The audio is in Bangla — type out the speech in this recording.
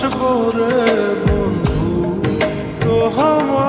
ভাসবো রে বন্ধু তো আমার